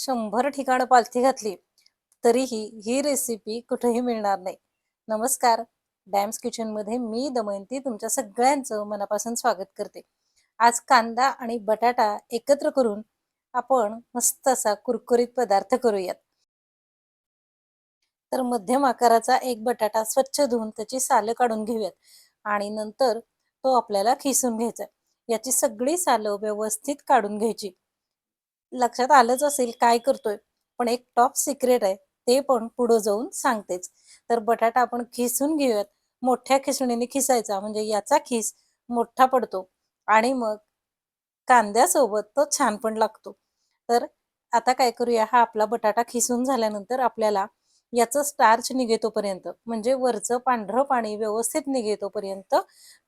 शंभर ठिकाणं पालथी घातली तरीही ही रेसिपी कुठेही मिळणार नाही. नमस्कार. डॅम्स किचनमध्ये मी दमयंती तुमच्या सगळ्यांचं मनापासून स्वागत करते. आज कांदा आणि बटाटा एकत्र करून आपण मस्त असा कुरकुरीत पदार्थ करूयात. तर मध्यम आकाराचा एक बटाटा स्वच्छ धुवून त्याची सालं काढून घेऊयात आणि नंतर तो आपल्याला खिसून घ्यायचा याची सगळी सालं व्यवस्थित काढून घ्यायची. लक्षात आलंच असेल काय करतोय. पण एक टॉप सिक्रेट आहे ते पण पुढं जाऊन सांगतेच. तर बटाटा आपण खिसून घेऊयात. मोठ्या खिसणीने खिसायचा म्हणजे याचा खिस मोठा पडतो. आणि मग कांद्यासोबत तो छान पण लागतो. तर आता काय करूया हा आपला बटाटा खिसून झाल्यानंतर आपल्याला याचं स्टार्च निघेतोपर्यंत म्हणजे वरचं पांढरं पाणी व्यवस्थित निघेतोपर्यंत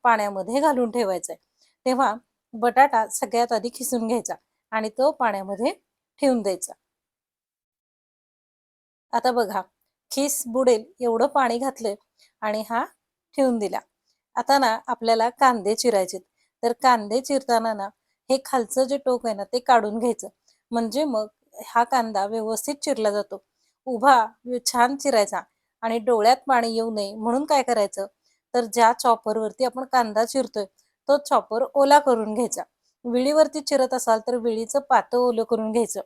पाण्यामध्ये घालून ठेवायचंय. तेव्हा बटाटा सगळ्यात आधी खिसून घ्यायचा. आणि तो पाण्यामध्ये ठेवून द्यायचा. आता बघा खिस बुडेल एवढं पाणी घातलंय आणि हा ठेवून दिला. आता ना आपल्याला कांदे चिरायचे तर कांदे चिरताना ना हे खालचं जे टोक आहे ना ते काढून घ्यायचं. म्हणजे मग हा कांदा व्यवस्थित चिरला जातो. उभा छान चिरायचा आणि डोळ्यात पाणी येऊ नये म्हणून काय करायचं? तर ज्या चॉपरवरती आपण कांदा चिरतोय तो चॉपर ओला करून घ्यायचा. विळीवरती चिरत असाल तर विळीचं पातं ओलं करून घ्यायचं.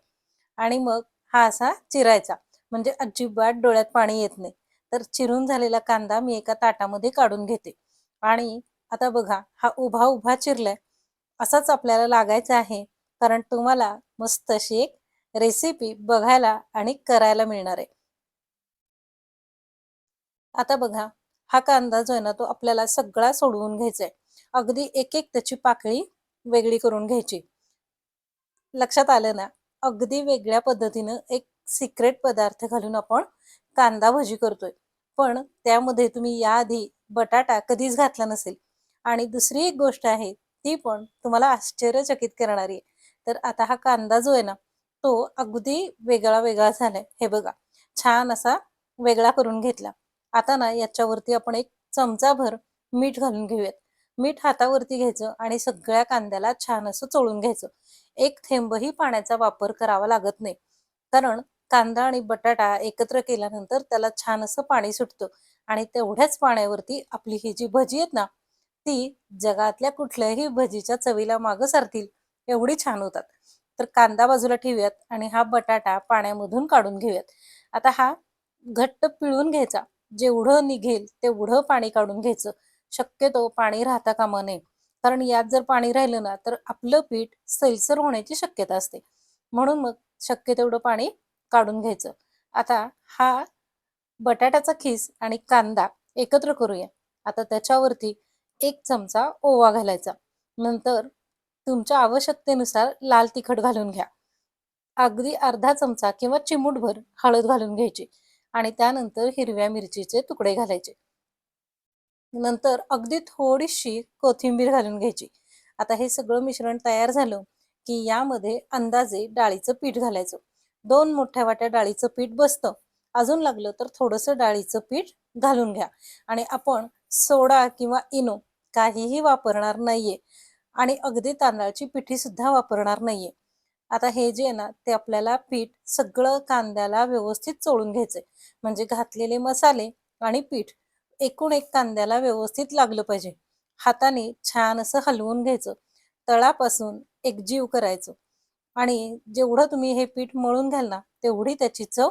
आणि मग हा असा चिरायचा. म्हणजे अजिबात डोळ्यात पाणी येत नाही. तर चिरून झालेला कांदा मी एका ताटामध्ये काढून घेते. आणि आता बघा हा उभा उभा चिरलाय. असाच आपल्याला लागायचा आहे. कारण तुम्हाला मस्त अशी एक रेसिपी बघायला आणि करायला मिळणार आहे. आता बघा हा कांदा जो आहे ना तो आपल्याला सगळा सोडवून घ्यायचा आहे अगदी एक एक त्याची पाकळी वेगळी करून घ्यायची. लक्षात आलं ना? अगदी वेगळ्या पद्धतीनं एक सिक्रेट पदार्थ घालून आपण कांदा भजी करतोय. पण त्यामध्ये तुम्ही याआधी बटाटा कधीच घातला नसेल. आणि दुसरी एक गोष्ट आहे ती पण तुम्हाला आश्चर्यचकित करणारी आहे. तर आता हा कांदा जो आहे ना तो अगदी वेगळा वेगळा झालाय. हे बघा छान असा वेगळा करून घेतला. आता ना याच्यावरती आपण एक चमचाभर मीठ घालून घेऊयात. मीठ हातावरती घ्यायचं आणि सगळ्या कांद्याला छान असं चोळून घ्यायचं. एक थेंबही पाण्याचा वापर करावा लागत नाही. कारण कांदा आणि बटाटा एकत्र केल्यानंतर त्याला छान असं पाणी सुटतं आणि तेवढ्याच पाण्यावरती आपली ही जी भजी आहेत ना ती जगातल्या कुठल्याही भजीच्या चवीला मागं सारतील एवढी छान होतात. तर कांदा बाजूला ठेवूयात आणि हा बटाटा पाण्यामधून काढून घेऊयात. आता हा घट्ट पिळून घ्यायचा. जेवढं निघेल तेवढं पाणी काढून घ्यायचं. शक्यतो पाणी राहता कामा नये. कारण यात जर पाणी राहिलं ना तर आपलं पीठ सैलसर होण्याची शक्यता असते. म्हणून मग शक्य तेवढं पाणी काढून घ्यायचं. आता हा बटाट्याचा खीस आणि कांदा एकत्र करूया. आता त्याच्यावरती एक चमचा ओवा घालायचा. नंतर तुमच्या आवश्यकतेनुसार लाल तिखट घालून घ्या. अगदी अर्धा चमचा किंवा चिमूटभर हळद घालून घ्यायची. आणि त्यानंतर हिरव्या मिरचीचे तुकडे घालायचे. नंतर अगदी थोडीशी कोथिंबीर घालून घ्यायची. आता हे सगळं मिश्रण तयार झालं की यामध्ये अंदाजे डाळीचं पीठ घालायचं. दोन मोठ्या वाट्या डाळीचं पीठ बसतं. अजून लागलं तर थोडंसं डाळीचं पीठ घालून घ्या. आणि आपण सोडा किंवा इनो काहीही वापरणार नाहीये. आणि अगदी तांदळाची पिठी सुद्धा वापरणार नाहीये. आता हे जे आहे ना ते आपल्याला पीठ सगळं कांद्याला व्यवस्थित चोळून घ्यायचंय. म्हणजे घातलेले मसाले आणि पीठ एकूण एक कांद्याला व्यवस्थित लागलं पाहिजे. हाताने छान असं हलवून घ्यायचं. तळापासून एकजीव करायचं. आणि जेवढं तुम्ही हे पीठ मळून घ्याल ना तेवढी त्याची चव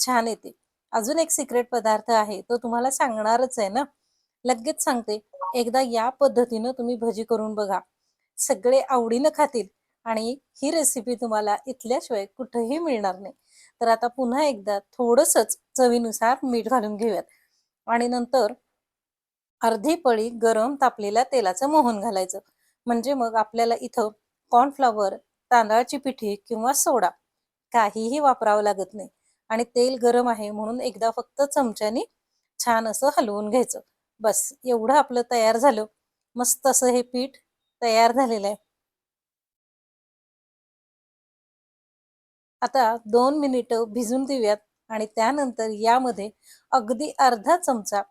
छान येते. अजून एक सिक्रेट पदार्थ आहे तो तुम्हाला सांगणारच आहे ना. लगेच सांगते एकदा या पद्धतीनं तुम्ही भजी करून बघा. सगळे आवडीनं खातील आणि ही रेसिपी तुम्हाला इथल्याशिवाय कुठेही मिळणार नाही. तर आता पुन्हा एकदा थोडंसंच चवीनुसार मीठ घालून घेऊयात. आणि नंतर अर्धी पळी गरम तापलेल्या तेलाचं मोहन घालायचं. म्हणजे मग आपल्याला इथं कॉर्नफ्लॉवर तांदळाची पिठी किंवा सोडा काहीही वापरावं लागत नाही. आणि तेल गरम आहे म्हणून एकदा फक्त चमच्याने छान असं हलवून घ्यायचं. बस एवढं आपलं तयार झालं. मस्त असं हे पीठ तयार झालेलं आहे. आता दोन मिनिटं भिजून देऊयात. आणि त्यानंतर यामध्ये अगदी अर्धा चमचा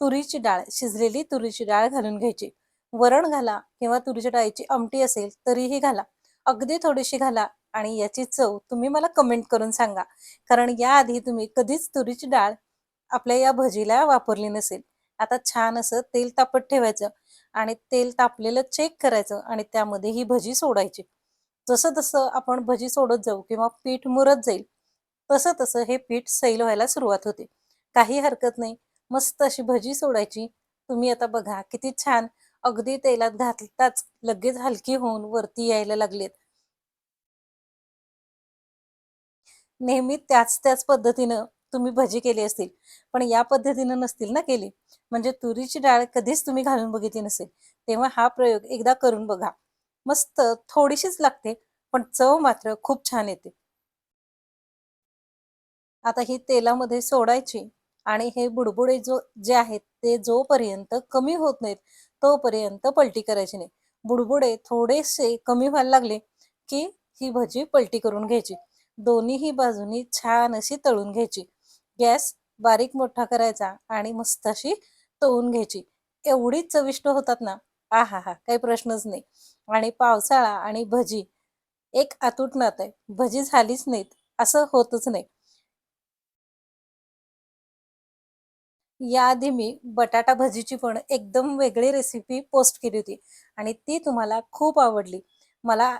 तुरीची डाळ शिजलेली तुरीची डाळ घालून घ्यायची. वरण घाला किंवा तुरीच्या डाळीची आमटी असेल तरीही घाला. अगदी थोडीशी घाला आणि याची चव तुम्ही मला कमेंट करून सांगा. कारण याआधी तुम्ही कधीच तुरीची डाळ आपल्या या भजीला वापरली नसेल. आता छान असं तेल तापत ठेवायचं आणि तेल तापलेलं चेक करायचं आणि त्यामध्ये ही भजी सोडायची. जसं जसं आपण भजी सोडत जाऊ किंवा पीठ मुरत जाईल तसं तसं हे पीठ सैल व्हायला सुरुवात होते. काही हरकत नाही. मस्त अशी भजी सोडायची. तुम्ही आता बघा किती छान. अगदी तेलात घातताच लगेच हलकी होऊन वरती यायला लागलेत. नेहमी त्याच त्याच पद्धतीनं तुम्ही भजी केली असतील. पण या पद्धतीनं नसतील ना केली. म्हणजे तुरीची डाळ कधीच तुम्ही घालून बघितली नसेल. तेव्हा हा प्रयोग एकदा करून बघा. मस्त थोडीशीच लागते पण चव मात्र खूप छान येते. आता ही तेलामध्ये सोडायची आणि हे बुडबुडे जो जे आहेत ते जोपर्यंत कमी होत नाहीत तोपर्यंत पलटी करायची नाही. बुडबुडे थोडेसे कमी व्हायला लागले की ही भजी पलटी करून घ्यायची. दोन्हीही बाजूनी छान अशी तळून घ्यायची. गॅस बारीक मोठा करायचा आणि मस्त अशी तळून घ्यायची. एवढी चविष्ट होतात ना? आहा हा काही प्रश्नच नाही. आणि पावसाळा आणि भजी एक अतूट नात आहे. भजी झालीच नाहीत असं होतच नाही. याआधी मी बटाटा भजीची पण एकदम वेगळी रेसिपी पोस्ट केली होती. आणि ती तुम्हाला खूप आवडली. मला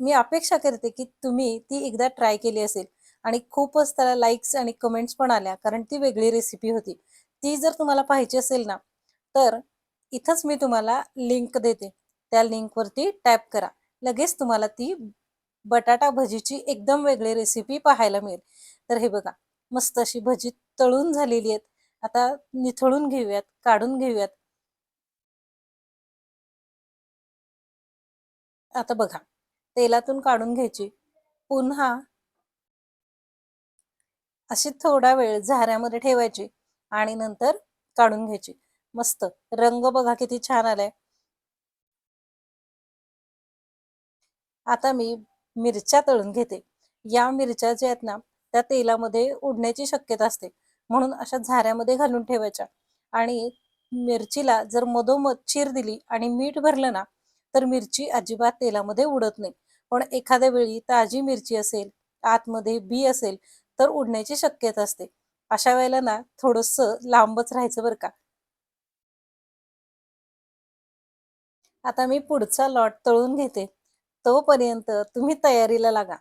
मी अपेक्षा करते की तुम्ही ती एकदा ट्राय केली असेल. आणि खूपच त्याला लाईक्स आणि कमेंट्स पण आल्या कारण ती वेगळी रेसिपी होती. ती जर तुम्हाला पाहिजे असेल ना तर इथंच मी तुम्हाला लिंक देते. त्या लिंकवरती टॅप करा. लगेच तुम्हाला ती बटाटा भजीची एकदम वेगळी रेसिपी पाहायला मिळेल. तर हे बघा मस्त अशी भजी तळून झालेली आहेत. आता निथळून घेऊयात काढून घेऊयात. आता बघा तेलातून काढून घ्यायची. पुन्हा अशी थोडा वेळ झाऱ्यामध्ये ठेवायची आणि नंतर काढून घ्यायची. मस्त रंग बघा किती छान आलाय. आता मी मिरच्या तळून घेते. या मिरच्या ज्या आहेत ना त्या तेलामध्ये उडण्याची शक्यता असते. म्हणून अशा झाऱ्यामध्ये घालून ठेवायच्या. आणि मिरचीला जर मधोमध चीर दिली आणि मीठ भरलं ना तर मिरची अजिबात तेलामध्ये उडत नाही. पण एखाद्या वेळी ताजी मिरची असेल आतमध्ये बी असेल तर उडण्याची शक्यता असते. अशा वेळेला ना थोडस लांबच राहायचं बरं का. आता मी पुढचा लॉट तळून घेते. तोपर्यंत तुम्ही तयारीला लागा.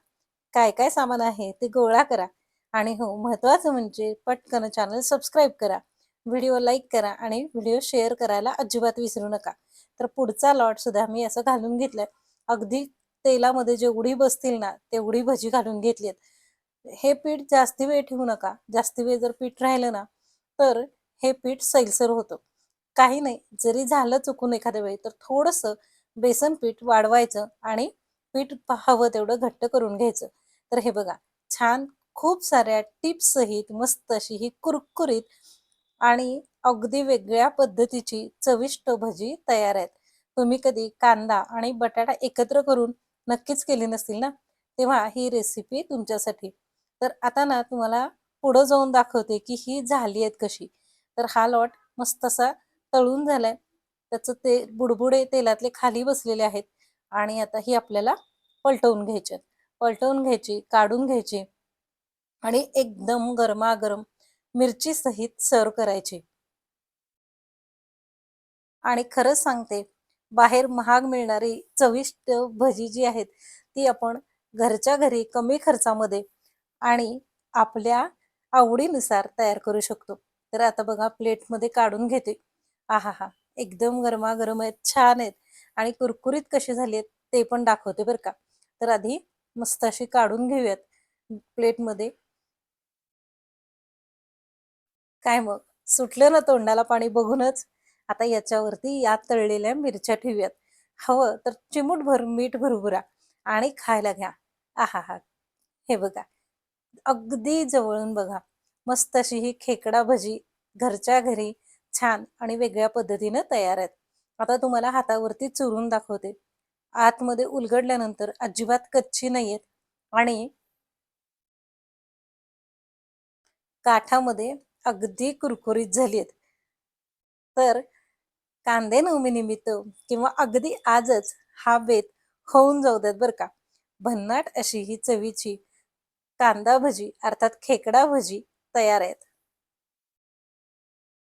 काय काय सामान आहे ते गोळा करा. आणि हो महत्वाचं म्हणजे पटकन चॅनल सबस्क्राईब करा व्हिडिओ लाईक करा आणि व्हिडिओ शेअर करायला अजिबात विसरू नका. तर पुढचा लॉट सुद्धा मी असं घालून घेतलाय. अगदी तेलामध्ये जेवढी बसतील ना तेवढी भजी घालून घेतलीत हे पीठ जास्ती वेळ ठेवू नका. जास्ती वेळ जर पीठ राहिलं ना तर हे पीठ सैलसर होतं. काही नाही जरी झालं चुकून एखाद्या वेळी तर थोडंसं बेसन पीठ वाढवायचं आणि पीठ हवं तेवढं घट्ट करून घ्यायचं. तर हे बघा छान खूप साऱ्या टिप्स सहित मस्त अशी ही कुरकुरीत आणि अगदी वेगळ्या पद्धतीची चविष्ट भजी तयार आहेत. तुम्ही कधी कांदा आणि बटाटा एकत्र करून नक्कीच केली नसतील ना? तेव्हा ही रेसिपी तुमच्यासाठी. तर आता ना तुम्हाला पुढं जाऊन दाखवते की ही झाली आहेत कशी. तर हा लॉट मस्त असा तळून झालाय. त्याचं ते बुडबुडे तेलातले खाली बसलेले आहेत आणि आता ही आपल्याला पलटवून घ्यायची पलटवून घ्यायची काढून घ्यायची. आणि एकदम गरमागरम मिरची सहित सर्व करायची. आणि खरंच सांगते बाहेर महाग मिळणारी चविष्ट भजी जी आहेत ती आपण घरच्या घरी कमी खर्चामध्ये आणि आपल्या आवडीनुसार तयार करू शकतो. तर आता बघा प्लेटमध्ये काढून घेते. आहा हा एकदम गरमागरम आहेत छान आहेत. आणि कुरकुरीत कशी झाली आहेत ते पण दाखवते बरं का. तर आधी मस्त अशी काढून घेऊयात प्लेटमध्ये. काय मग? सुटलं ना तोंडाला पाणी बघूनच? आता याच्यावरती या तळलेल्या मिरच्या ठेवूयात. हवं तर चिमूट भर मीठ भरभुरा आणि खायला घ्या. आहा हा. हे बघा. अगदी जवळून बघा. मस्त अशी ही खेकडा भजी घरच्या घरी छान आणि वेगळ्या पद्धतीनं तयार आहेत. आता तुम्हाला हातावरती चुरून दाखवते. आतमध्ये उलगडल्यानंतर अजिबात कच्ची नाहीयेत आणि काठामध्ये अगदी कुरकुरीत झाली आहेत तर कांदे नवमीनिमित्त किंवा अगदी आजच हा बेत होऊन जाऊ देत बरं का. भन्नाट अशी ही चवीची कांदा भजी अर्थात खेकडा भजी तयार आहेत.